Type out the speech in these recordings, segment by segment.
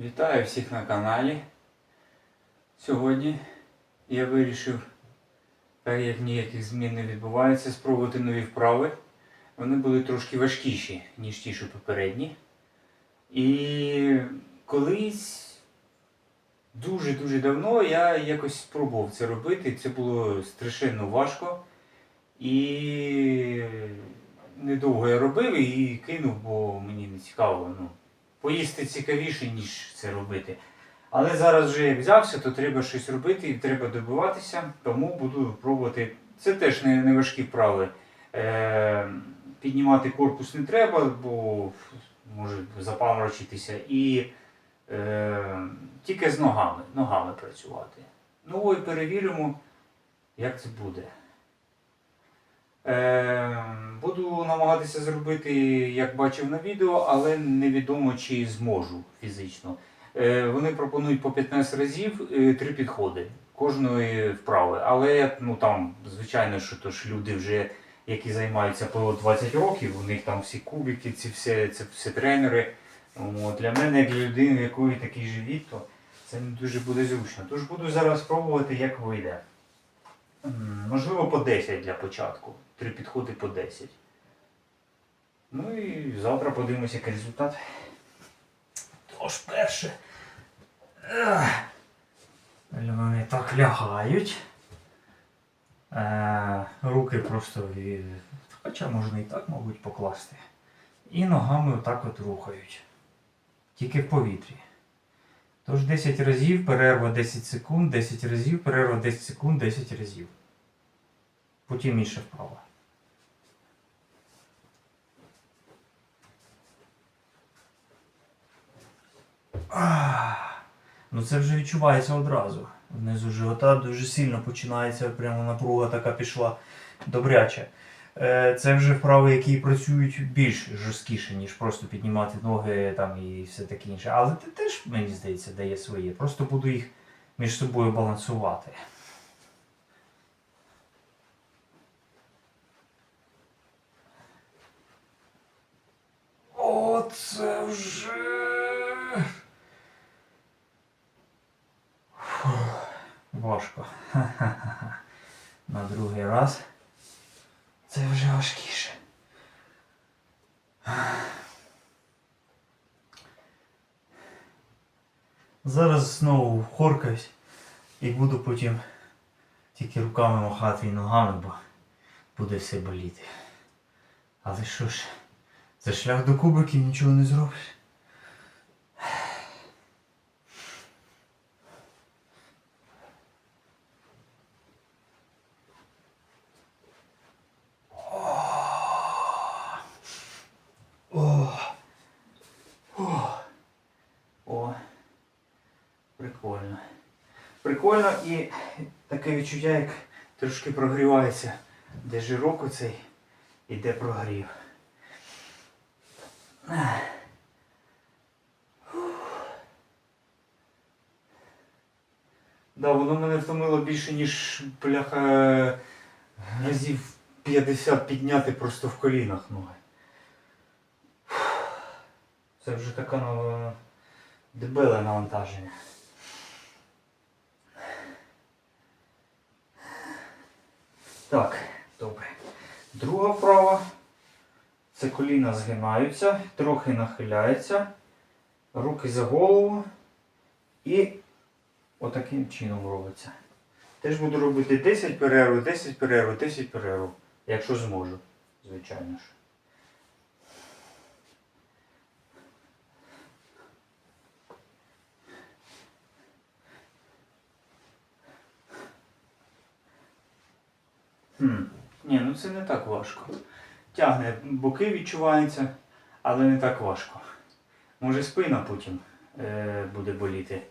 Вітаю всіх на каналі. Сьогодні я вирішив, так як ніяких змін не відбувається, спробувати нові вправи. Вони були трошки важкіші, ніж ті, що попередні. І колись дуже-дуже давно я якось спробував це робити. Це було страшенно важко. І недовго я робив і кинув, бо мені не цікаво. Ну, поїсти цікавіше, ніж це робити. Але зараз вже як взявся, то треба щось робити і треба добиватися, тому буду пробувати. Це теж не, не важкі вправи. Е, піднімати корпус не треба, бо може запаморочитися. І е, тільки з ногами, ногами працювати. Ну і перевіримо, як це буде. Е, буду намагатися зробити, як бачив на відео, але невідомо чи зможу фізично. Е, вони пропонують по 15 разів е, три підходи кожної вправи. Але ну там, звичайно, що то ж люди вже, які займаються по 20 років, у них там всі кубики, ці все, це всі тренери. От, для мене, як для людини, в якої такий живіт, то це не дуже буде зручно. Тож буду зараз пробувати, як вийде. Можливо, по 10 для початку. Три підходи по 10. Ну і завтра подивимося, який результат. Тож перше. Вони так лягають. Е, руки просто. Хоча можна і так, мабуть, покласти. І ногами отак от рухають. Тільки в повітрі. Тож 10 разів, перерва 10 секунд, 10 разів, перерва 10 секунд, 10 разів. Потім інша вправа. Ну це вже відчувається одразу. Внизу живота дуже сильно починається, прямо напруга така пішла добряча. Е, Це вже вправи, які працюють більш жорсткіше, ніж просто піднімати ноги там і все таке інше. Але це теж, мені здається, дає своє. Просто буду їх між собою балансувати. Оце вже. Фух, важко. На другий раз. Це вже важкіше. Зараз знову хоркаюсь і буду потім тільки руками махати і ногами, бо буде все боліти. Але що ж, це шлях до кубиків нічого не зробиш. О. О. О. Прикольно. Прикольно і таке відчуття, як трошки прогрівається, де жирок оцей і де прогрів. Да, воно мене втомило більше, ніж бляха разів 50 підняти просто в колінах ноги. Це вже таке ну, дебеле навантаження. Так, добре. Друга вправа. Це коліна згинаються, трохи нахиляються, руки за голову і отаким чином робиться. Теж буду робити 10 перерв, 10 перерв, 10 перерв, якщо зможу, звичайно ж. Хм. Ні, ну це не так важко. Тягне, боки відчуваються, але не так важко. Може спина потім е, буде боліти,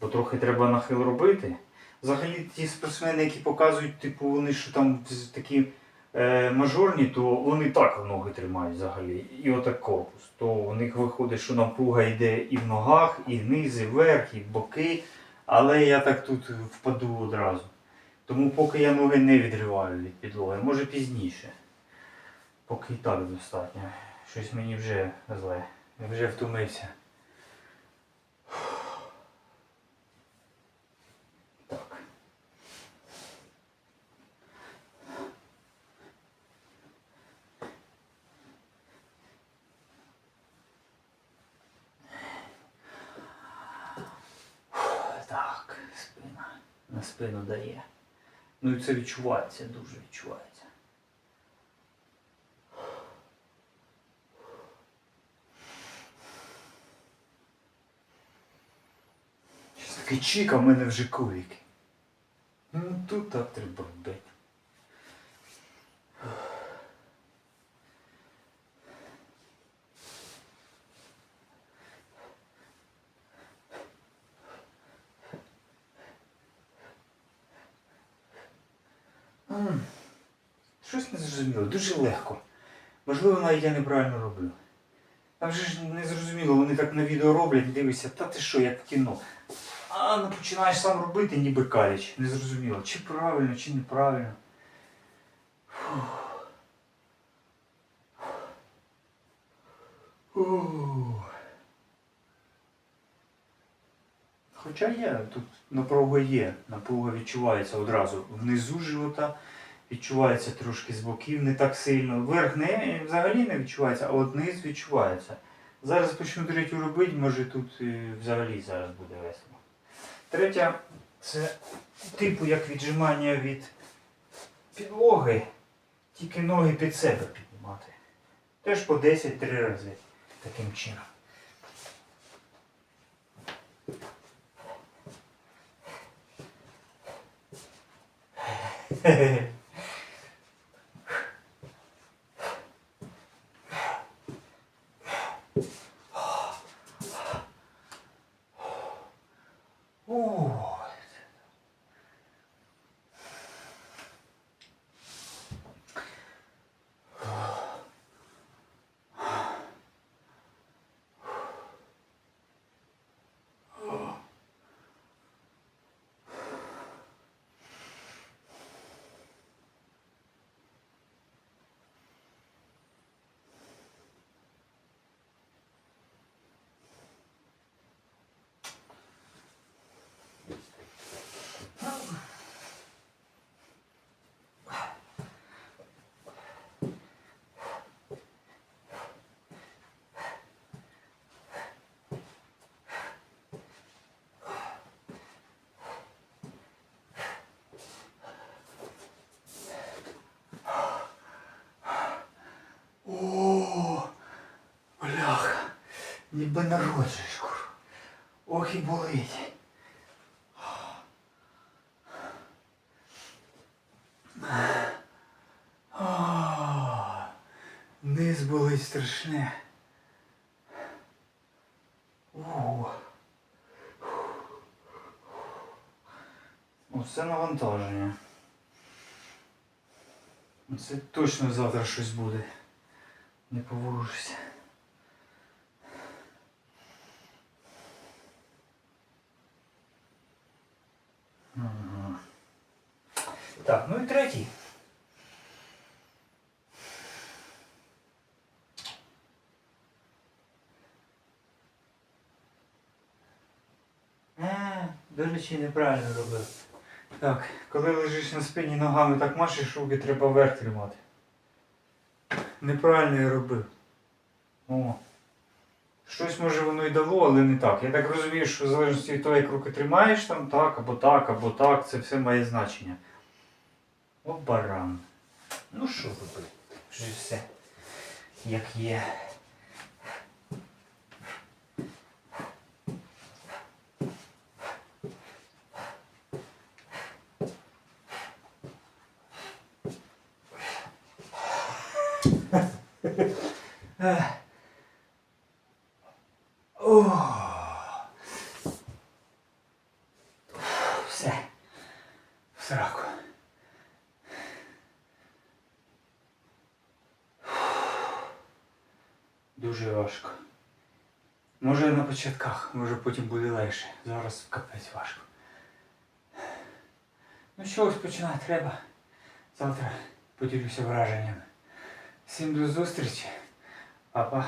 бо трохи треба нахил робити. Взагалі ті спортсмени, які показують, типу, вони що там такі е, мажорні, то вони так ноги тримають взагалі. І отак корпус. То у них виходить, що напруга йде і в ногах, і вниз, і вверх, і в боки. Але я так тут впаду одразу. Тому поки я ноги не відриваю від підлоги, може пізніше. Поки і так достатньо. Щось мені вже зле. Я вже втомився. Так. Так, спина. На спину дає. Ну і це відчувається, дуже відчувається. Щось такий чіка в мене вже ковіки. Ну тут так треба робити. М, Щось не зрозуміло, дуже легко. Можливо, навіть я неправильно роблю. А вже ж не зрозуміло, вони так на відео роблять, дивишся, та ти що, як в кіно. А ну починаєш сам робити, ніби каліч. Не зрозуміло, чи правильно, чи неправильно. Хоча є, тут напруга є, напруга відчувається одразу. Внизу живота відчувається трошки з боків, не так сильно. Верх не, взагалі не відчувається, а от низ відчувається. Зараз почну третю робити, може тут е, взагалі зараз буде весело. Третя це типу як віджимання від підлоги, тільки ноги під себе піднімати. Теж по 10-3 рази таким чином. О, О, бляха, ніби народжуєш, кур. Ох і болить. Низ болить страшне. О. Оце навантаження. Це точно завтра щось буде. Не поворушуся. Ага. Так, ну і третій. Е, До речі, неправильно робив. Так, коли лежиш на спині ногами так машеш руки, треба вверх тримати. Неправильно я робив. О. Щось може воно й дало, але не так. Я так розумію, що в залежності від того, як руки тримаєш там, так, або так, або так, це все має значення. О, баран. Ну що робити? Вже все як є. Ех. О. Все. В сраку. Дуже важко. Може на початках, може потім буде легше. Зараз капець важко. Ну що, ось починати треба. Завтра поділюся враженнями. Всім до зустрічі. Папа.